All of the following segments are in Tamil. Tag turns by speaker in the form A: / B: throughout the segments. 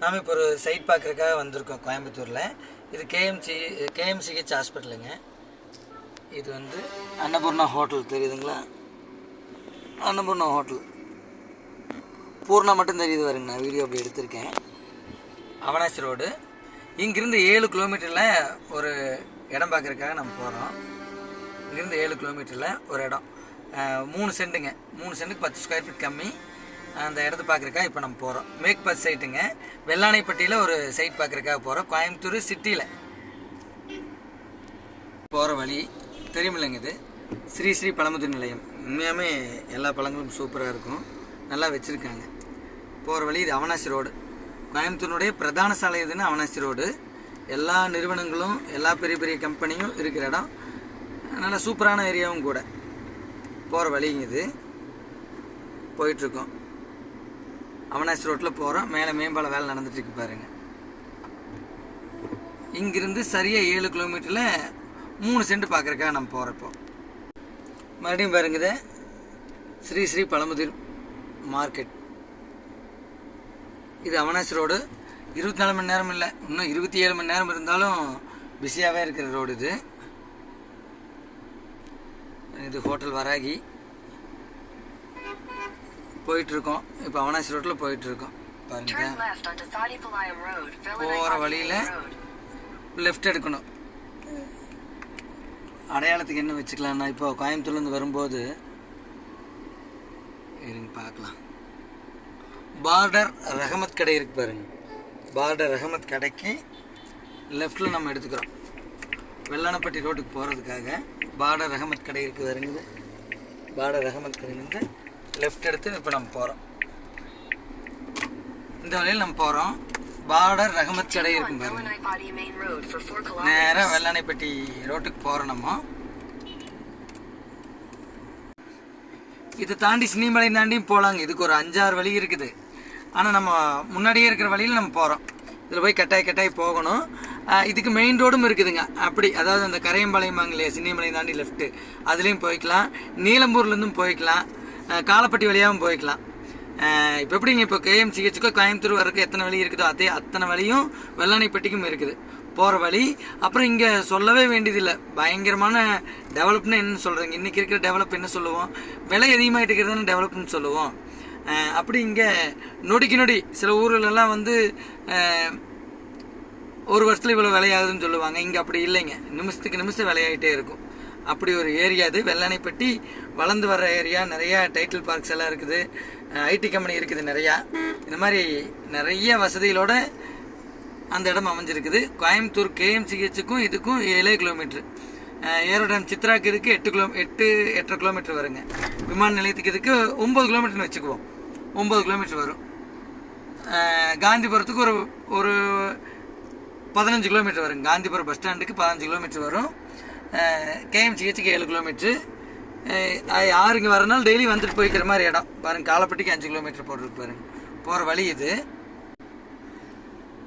A: நாம் இப்போ ஒரு சைட் பார்க்குறதுக்காக வந்திருக்கோம் கோயம்புத்தூரில். இது கேஎம்சி கேஎம்சிஹெச் ஹாஸ்பிட்டலுங்க இது வந்து அன்னபூர்ணா ஹோட்டல் தெரியுதுங்களா? அன்னபூர்ணா ஹோட்டல் பூர்ணா மட்டும் தெரியுது வருங்க நான் வீடியோ அப்படி எடுத்திருக்கேன். அவனாசி ரோடு. இங்கிருந்து ஏழு கிலோமீட்டரில் ஒரு இடம் பார்க்குறக்காக நம்ம போகிறோம் இங்கேருந்து ஏழு கிலோமீட்டரில் ஒரு இடம். மூணு சென்ட்டுங்க மூணு சென்ட்டுக்கு பத்து ஸ்கொயர் ஃபீட் கம்மி. அந்த இடத்த பார்க்குறக்கா இப்போ நம்ம போகிறோம் மேக் பஸ் சைட்டுங்க வெள்ளானைப்பட்டியில் ஒரு சைட் பார்க்குறக்காக போகிறோம் கோயம்புத்தூர் சிட்டியில் போகிற வழி தெரியுமில்லைங்க இது. ஸ்ரீ ஸ்ரீ பழமுதிர் நிலையம். உண்மையாகவே எல்லா பழங்களும் சூப்பராக இருக்கும். நல்லா வச்சுருக்காங்க. போகிற வழி இது அவனாசி ரோடு. கோயம்புத்தூருடைய பிரதான சாலை எதுன்னு அவனாசி ரோடு. எல்லா நிறுவனங்களும் எல்லா பெரிய பெரிய கம்பெனியும் இருக்கிற இடம். நல்லா சூப்பரான ஏரியாவும் கூட. போகிற வழிங்க இது. போயிட்டுருக்கோம் அவனாசி ரோட்டில் போகிறோம் மேலே மேம்பால வேலை நடந்துட்டுருக்கு பாருங்கள் பாருங்க. இங்கிருந்து சரியாக ஏழு கிலோமீட்டரில் மூணு சென்ட் பார்க்குறக்காக நம்ம போகிறப்போ மறுபடியும் பாருங்க ஸ்ரீ ஸ்ரீ பழமுதிர் மார்க்கெட். இது அவனாசி ரோடு. இருபத்தி நாலு மணி நேரம் இல்லை. இன்னும் இருபத்தி ஏழு மணி நேரம் இருந்தாலும் பிஸியாகவே இருக்கிற ரோடு இது. இது ஹோட்டல் வராகி. போயிட்டுருக்கோம். இப்போ அவனாசி ரோட்டில் போயிட்டுருக்கோம். பாருங்க. போகிற வழியில். லெஃப்ட் எடுக்கணும். அடையாளத்துக்கு என்ன வச்சுக்கலாம்னா இப்போ கோயம்புத்தூர்லேருந்து வரும்போது இருங்க பார்க்கலாம். பார்டர் ரஹமத் கடை இருக்கு பாருங்க. பார்டர் ரஹமத் கடைக்கு லெஃப்டில் நம்ம எடுத்துக்கிறோம். வெள்ளானப்பட்டி ரோட்டுக்கு போகிறதுக்காக பார்டர் ரஹமத் கடை இருக்குது வருங்குது பார்டர் ரஹமத் கடையிலேருந்து லெஃப்ட் எடுத்து இப்போ நம்ம போகிறோம் இந்த வழியில் நம்ம போகிறோம் பார்டர் ரகமத் கடை இருக்கும் பாருங்க. நேராக வெள்ளானைப்பட்டி ரோட்டுக்கு போகிறோம் நம்ம. இதை தாண்டி சினிமலை தாண்டியும் போகலாங்க இதுக்கு ஒரு அஞ்சாறு வழி இருக்குது. ஆனால் நம்ம முன்னாடியே இருக்கிற வழியில் நம்ம போகிறோம் இதில் போய் கட்டாய் கட்டாய் போகணும். இதுக்கு மெயின் ரோடும் இருக்குதுங்க. அப்படி அதாவது அந்த கரையம்பாளையம் இல்லையா சின்னிமலை தாண்டி லெஃப்ட்டு அதுலேயும் போய்க்கலாம். நீலம்பூர்லேருந்தும் போய்க்கலாம். காலப்பட்டி வழியாகவும் போய்க்கலாம். இப்போ எப்படிங்க இப்போ கேஎம்சிஹெச்சுக்கோ கோயம்புத்தூர் வரக்கு எத்தனை வழி இருக்குதோ அதே அத்தனை வழியும் வெள்ளானைப்பட்டிக்கும் இருக்குது. போகிற வழி அப்புறம் இங்கே சொல்லவே வேண்டியதில்லை. பயங்கரமான டெவலப்னு என்ன சொல்கிறீங்க இன்றைக்கி இருக்கிற டெவலப் என்ன சொல்லுவோம்? விலை அதிகமாகிட்டு இருக்கிறதுன்னு டெவலப்னு சொல்லுவோம். அப்படி இங்கே நொடிக்கு நொடி சில ஊர்களெல்லாம் வந்து ஒரு வருஷத்தில் இவ்வளோ விலையாகுதுன்னு சொல்லுவாங்க. இங்கே அப்படி இல்லைங்க. நிமிஷத்துக்கு நிமிஷம் விலையாகிட்டே இருக்கும். அப்படி ஒரு ஏரியா இது. வெள்ளானைப்பட்டி வளர்ந்து வர்ற ஏரியா. நிறையா டைட்டில் பார்க்ஸ் எல்லாம் இருக்குது. ஐடி கம்பெனி இருக்குது நிறையா. இந்த மாதிரி நிறைய வசதிகளோட அந்த இடம் அமைஞ்சிருக்குது. கோயம்புத்தூர் கேஎம்சிஹெச்சுக்கும் இதுக்கும் ஏழே கிலோமீட்ரு ஏரோடம் சித்ராக்கு இதுக்கு எட்டு கிலோ எட்டு எட்டரை கிலோமீட்டர் வருங்க. விமான நிலையத்துக்கு இதுக்கு ஒம்பது கிலோமீட்டர்னு வச்சுக்குவோம். ஒம்பது கிலோமீட்டர் வரும். காந்திபுரத்துக்கு ஒரு ஒரு பதினஞ்சு கிலோமீட்டர் வரும் காந்திபுரம் பஸ் ஸ்டாண்டுக்கு பதினஞ்சு கிலோமீட்டர் வரும். கேஎம்சிஹெச்சுக்கு ஏழு கிலோமீட்ரு. யார் இங்கே வரனாலும் டெய்லி வந்துட்டு போய்க்கிற மாதிரி இடம். பாருங்க காலப்பட்டிக்கு அஞ்சு கிலோமீட்டர் போட்டிருக்கு பாருங்க. போகிற வழி இது.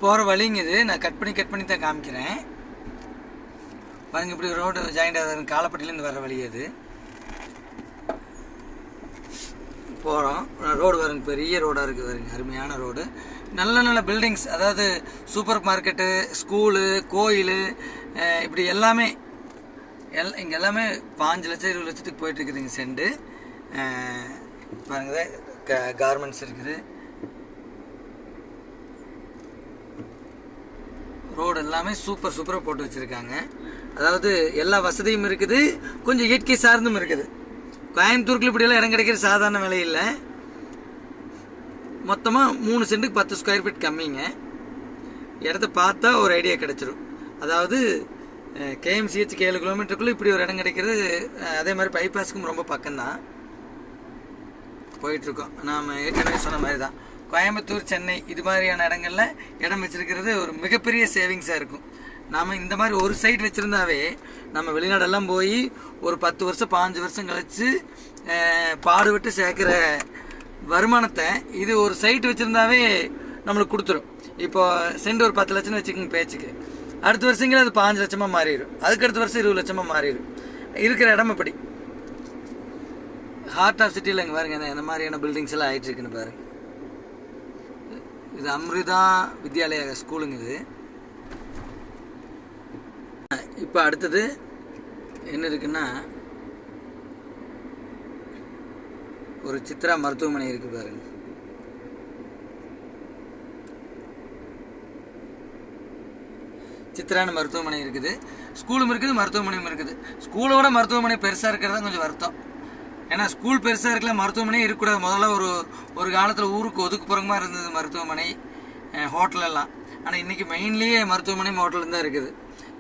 A: போகிற வழிங்க இது. நான் கட் பண்ணி கட் பண்ணி தான் காமிக்கிறேன். பாருங்க இப்படி ரோடு ஜாயிண்ட் ஆகுது. காலப்பட்டிலேருந்து வர வழி அது போகிறோம் ரோடு வருங்க பெரிய ரோடாக இருக்குது வருங்க அருமையான ரோடு. நல்ல நல்ல பில்டிங்ஸ் அதாவது சூப்பர் மார்க்கெட்டு ஸ்கூலு கோயில் இப்படி எல்லாமே எல் இங்கே எல்லாமே பாஞ்சு லட்சம் இருபது லட்சத்துக்கு போயிட்டுருக்குதுங்க செண்டு. பாருங்க க கார்மெண்ட்ஸ் இருக்குது. ரோடு எல்லாமே சூப்பர் சூப்பராக போட்டு வச்சுருக்காங்க. அதாவது எல்லா வசதியும் இருக்குது. கொஞ்சம் இயற்கை சார்ந்தும் இருக்குது. கோயம்புத்தூருக்குள்ள இப்படியெல்லாம் இடம் கிடைக்கிற சாதாரண விலை இல்லை. மொத்தமாக மூணு சென்ட்டுக்கு பத்து ஸ்கொயர் ஃபீட் கம்மிங்க. இடத்த பார்த்தா ஒரு ஐடியா கிடச்சிரும். அதாவது கேஎம்சிஹெச்சுக்கு ஏழு கிலோமீட்டருக்குள்ளே இப்படி ஒரு இடம் கிடைக்கிறது அதே மாதிரி பைபாஸுக்கும் ரொம்ப பக்கம்தான். போயிட்டுருக்கோம். நாம் ஏற்கனவே சொன்ன மாதிரி தான் கோயம்புத்தூர் சென்னை இது மாதிரியான இடங்களில் இடம் வச்சுருக்கிறது ஒரு மிகப்பெரிய சேவிங்ஸாக இருக்கும். நாம் இந்த மாதிரி ஒரு சைட் வச்சுருந்தாவே நம்ம வெளிநாடெல்லாம் போய் ஒரு பத்து வருஷம் பாஞ்சு வருஷம் கழித்து பாடுபட்டு சேர்க்குற வருமானத்தை இது ஒரு சைட் வச்சுருந்தாவே நம்மளுக்கு கொடுத்துரும். இப்போ சென்ட் ஒரு பத்து லட்சம்னு வச்சுக்கோங்க பேச்சுக்கு. அடுத்த வருஷங்களே அது பாஞ்சு லட்சமாக மாறிடும். அதுக்கு அடுத்த வருஷம் இருபது லட்சமாக மாறிடும். இருக்கிற இடம் இப்படி ஹார்ட் ஆஃப் சிட்டியில் இங்கே பாருங்க என்ன மாதிரியான பில்டிங்ஸ் எல்லாம் ஆகிட்டு இருக்குன்னு பாருங்க. இது அம்ரிதா வித்யாலயா ஸ்கூலுங்க இது. இப்போ அடுத்தது என்ன இருக்குன்னா ஒரு சித்ரா மருத்துவமனை இருக்குது பாருங்க. சித்திரான மருத்துவமனை இருக்குது. ஸ்கூலும் இருக்குது மருத்துவமனையும் இருக்குது. ஸ்கூலோட மருத்துவமனை பெருசாக இருக்கிறது தான் கொஞ்சம் வருத்தம். ஏன்னா ஸ்கூல் பெருசாக இருக்கல மருத்துவமனையே இருக்கக்கூடாது. முதல்ல ஒரு ஒரு காலத்தில் ஊருக்கு ஒதுக்குப்புறமா இருந்தது மருத்துவமனை ஹோட்டலெல்லாம் ஹோட்டல் எல்லாம். ஆனால் இன்றைக்கி மெயின்லேயே மருத்துவமனை ஹோட்டல் தான் இருக்குது.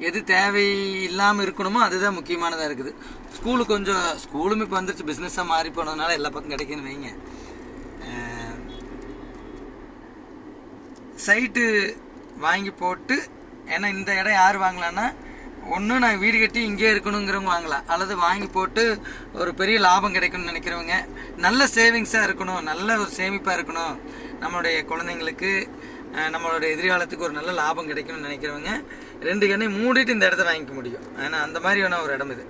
A: எது தேவை இல்லாமல் இருக்கணுமோ அதுதான் முக்கியமானதாக இருக்குது. ஸ்கூலு கொஞ்சம் ஸ்கூலும் இப்போ வந்துருச்சு. பிஸ்னஸாக மாறி போனதுனால எல்லா பக்கம் கிடைக்குன்னு வைங்க. சைட்டு வாங்கி போட்டு ஏன்னா இந்த இடம் யார் வாங்கலான்னா ஒன்று நான் வீடு கட்டி இங்கே இருக்கணுங்கிறவங்க வாங்கலாம். அல்லது வாங்கி போட்டு ஒரு பெரிய லாபம் கிடைக்கும்னு நினைக்கிறவங்க நல்ல சேவிங்ஸாக இருக்கணும் நல்ல ஒரு சேமிப்பாக இருக்கணும். நம்மளுடைய குழந்தைங்களுக்கு நம்மளோட நம்மளுடைய எதிர்காலத்துக்கு ஒரு நல்ல லாபம் கிடைக்கும்னு நினைக்கிறவங்க ரெண்டு கண்ணையும் மூடிட்டு இந்த இடத்த வாங்கிக்க முடியும். ஏன்னா அந்த மாதிரியான ஒரு இடம் இது.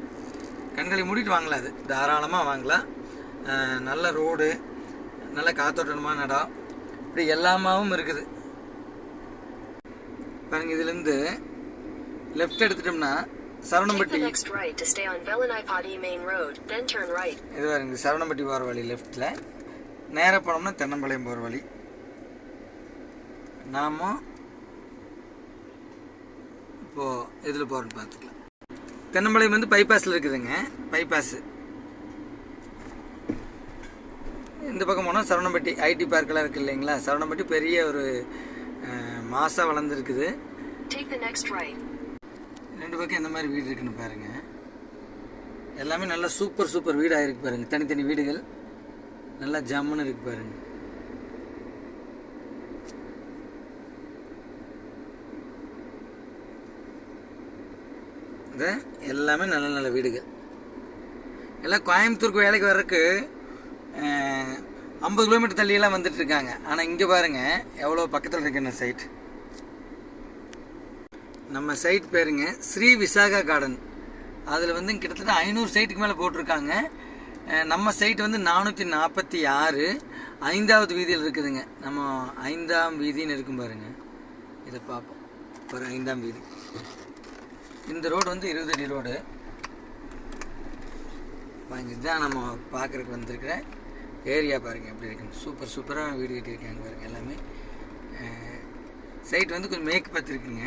A: கண்களை மூடிட்டு வாங்கலாம் அது. தாராளமாக வாங்கலாம். நல்ல ரோடு நல்ல காத்தோட்டமான இடம். இப்படி எல்லாமாவும் இருக்குது. பாருங்க இதுலேருந்து லெஃப்ட் எடுத்துட்டோம்னா சரவணம்பட்டி. இது பாருங்க சரவணம்பட்டி போகிற வழி லெஃப்டில் நேராக போனோம்னா தென்னம்பாளையம் போகிற வழி. நாம இப்போது இதில் போகிறோன்னு பார்த்துக்கலாம். தென்னம்பாளையம் வந்து பைபாஸில் இருக்குதுங்க பைபாஸு இந்த பக்கம் போனால் சரவணம்பட்டி ஐடி பார்க்கெல்லாம் இருக்குது இல்லைங்களா? சரவணம்பட்டி பெரிய ஒரு மாசாக வளர்ந்துருக்குது.
B: Take the next right.
A: ரெண்டு பக்கம் எந்த மாதிரி வீடு இருக்குன்னு பாருங்க. எல்லாமே நல்லா சூப்பர் சூப்பர் வீடாக இருக்கு பாருங்க. தனித்தனி வீடுகள். நல்லா ஜம்முன்னு இருக்கு பாருங்க. எல்லாமே நல்ல நல்ல வீடுகள். எல்லாம் கோயம்புத்தூருக்கு வேலைக்கு வர்றதுக்கு ஐம்பது கிலோமீட்டர் தள்ளியெல்லாம் வந்துட்டு இருக்காங்க. ஆனால் இங்கே பாருங்க எவ்வளோ பக்கத்தில் இருக்கு இந்த சைட் நம்ம சைட் பேருங்க ஸ்ரீ விசாகா கார்டன் அதில் வந்து கிட்டத்தட்ட ஐநூறு சைட்டுக்கு மேலே போட்டிருக்காங்க. நம்ம சைட் வந்து நானூற்றி நாற்பத்தி ஆறு. ஐந்தாவது வீதியில் இருக்குதுங்க. நம்ம ஐந்தாம் வீதின்னு இருக்கும் பாருங்க. இதை பார்ப்போம். ஒரு ஐந்தாம் வீதி. இந்த ரோடு வந்து இருபது அடி ரோடு இதுதான் நம்ம பார்க்குறக்கு வந்திருக்கிற ஏரியா பாருங்க. எப்படி இருக்குன்னு. சூப்பர் சூப்பராக வீடு கட்டியிருக்காங்க பாருங்கள் எல்லாமே. சைட் வந்து கொஞ்சம் மேக்கப் பார்த்துருக்குங்க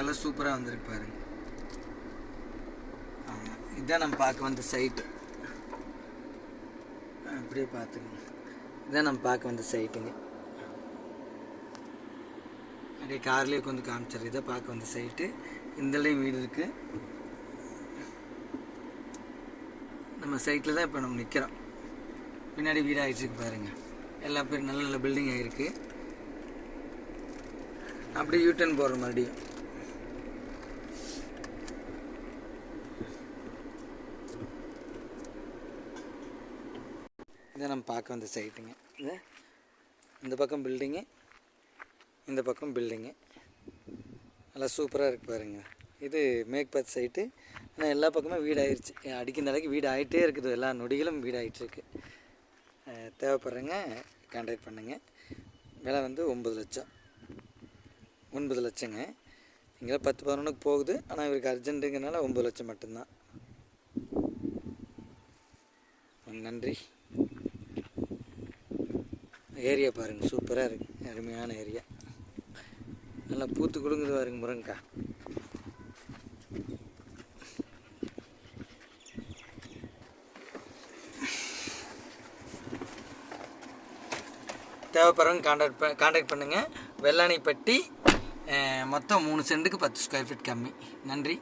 A: எல்லாம் சூப்பராக வந்திருக்கு பாருங்க ஆமாம் இதுதான் நம்ம பார்க்க வந்த சைட்டு அப்படியே பார்த்துங்க இதுதான் நம்ம பார்க்க வந்த சைட்டுங்க அப்படியே கார்லேயே கொஞ்சம் காமிச்சிடுறேன். இதை பார்க்க வந்த சைட்டு இந்தலையும் வீடு இருக்குது நம்ம சைட்டில் தான் இப்போ நம்ம நிற்கிறோம் பின்னாடி வீடு ஆகிடுச்சுக்கு பாருங்க. எல்லா பேரும் நல்ல நல்ல பில்டிங் ஆகிருக்கு அப்படியே யூட்டன் போடுற மறுபடியும். இதை நம்ம பார்க்க வந்த சைட்டுங்க. இது இந்த பக்கம் பில்டிங்கு இந்த பக்கம் பில்டிங்கு நல்லா சூப்பராக இருக்கு பாருங்க. இது மேக்பாத் சைட்டு ஆனால் எல்லா பக்கமும் வீடு ஆயிடுச்சு அடிக்கிற அளவுக்கு வீடு ஆகிட்டே இருக்குது. எல்லா நொடிகளும் வீடு ஆகிட்டுருக்கு தேவைப்படுறவங்க கான்டாக்ட் பண்ணுங்கள் விலை வந்து ஒம்பது லட்சம். ஒன்பது லட்சங்க. இங்கே பத்து பதினொன்றுக்கு போகுது. ஆனால் இவருக்கு அர்ஜென்ட்டுங்கிறனால ஒம்பது லட்சம் மட்டும்தான். நன்றி. ஏரியா பாருங்கள் சூப்பராக இருக்குது அருமையான ஏரியா நல்லா பூத்து குலுங்குது பாருங்க முருங்கக்கா. தேவைப்படுறவங்க கான்டாக்ட் ப கான்டாக்ட் பண்ணுங்கள் வெள்ளாணைப்பட்டி மொத்தம் மூணு சென்ட்டுக்கு பத்து ஸ்கொயர் ஃபீட் கம்மி. நன்றி.